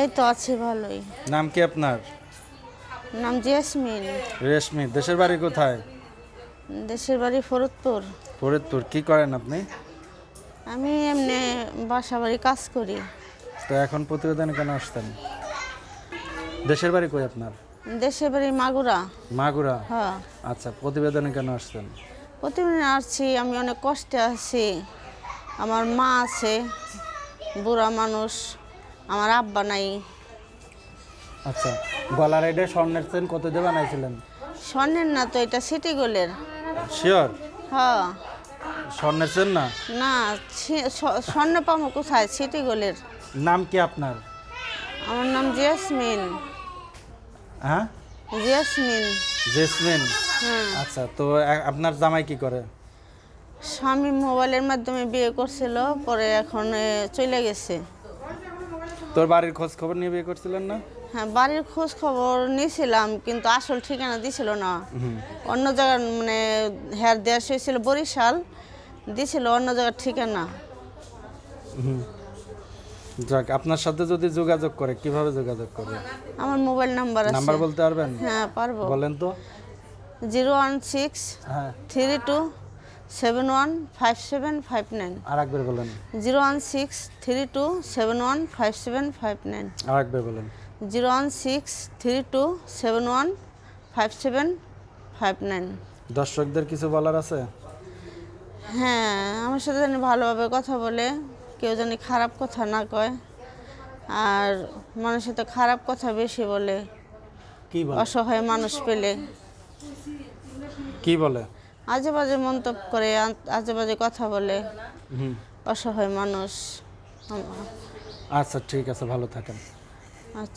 এই তো আছে ভালোই। নাম কি আপনার? নাম জেসমিন। রেশমি দেশের বাড়ি কোথায়? দেশের বাড়ি ফরিদপুর। ফরিদপুর কি করেন আপনি? আমি এমনি বাসা বাড়ি কাজ করি। তো এখন প্রতিবেদনে কেন আসতেন? দেশের বাড়ি কই আপনার? দেশের বাড়ি মাগুরা। মাগুরা? হ্যাঁ। আচ্ছা প্রতিবেদনে কেন আসতেন? প্রতিদিন আসছি আমি অনেক কষ্টে আছি। আমার মা আছে বুড়া মানুষ। আমার আব্বা নাই। আচ্ছা গলার এটা স্বর্ণের চেন কত দিয়ে বানাইছিলেন? স্বর্ণের না তো এটা সিটি গোলের। শিওর? হ্যাঁ। স্বর্ণের চেন না? না স্বর্ণ পামো কোথায়? সিটি গোলের। নাম কি আপনার? আমার নাম জেসমিন। হ্যাঁ? জেসমিন। জেসমিন? হ্যাঁ। আচ্ছা তো আপনার জামাই কি করে? স্বামী মোবাইলের মাধ্যমে বিয়ে করছিল পরে এখন চলে গেছে। তোর বাড়ির খোঁজ খবর নিয়ে বিয়ে করছিলেন না? হ্যাঁ বাড়ির খোঁজ খবর নিয়েছিলাম কিন্তু আসল ঠিকানা দিছিল না। অন্য জায়গার মানে হ্যার দেশ হয়েছিল বরিশাল দিছিল অন্য জায়গার ঠিকানা। যাক আপনার সাথে যদি যোগাযোগ করে কীভাবে যোগাযোগ করবে? আমার মোবাইল নাম্বার আছে। নাম্বার বলতে পারবেন? হ্যাঁ পারব। বলেন তো। জিরো ওয়ান সিক্স হ্যাঁ। Three two seven one five seven five nine আর একবার বলেন। Zero one six three two seven one five seven five nine আর একবার বলেন। Zero one six three two seven one five seven five nine দর্শকদের কিছু বলার আছে? হ্যাঁ আমার সাথে জানি ভালোভাবে কথা বলে কেউ জানি খারাপ কথা না কয় আর মানুষের তো খারাপ কথা বেশি বলে কি বলে? অসহায় মানুষ পেলে। কি বলে? আজে বাজে মন্তব্য করে আজে বাজে কথা বলে। অসহায় মানুষ। আচ্ছা ঠিক আছে ভালো থাকেন। আচ্ছা।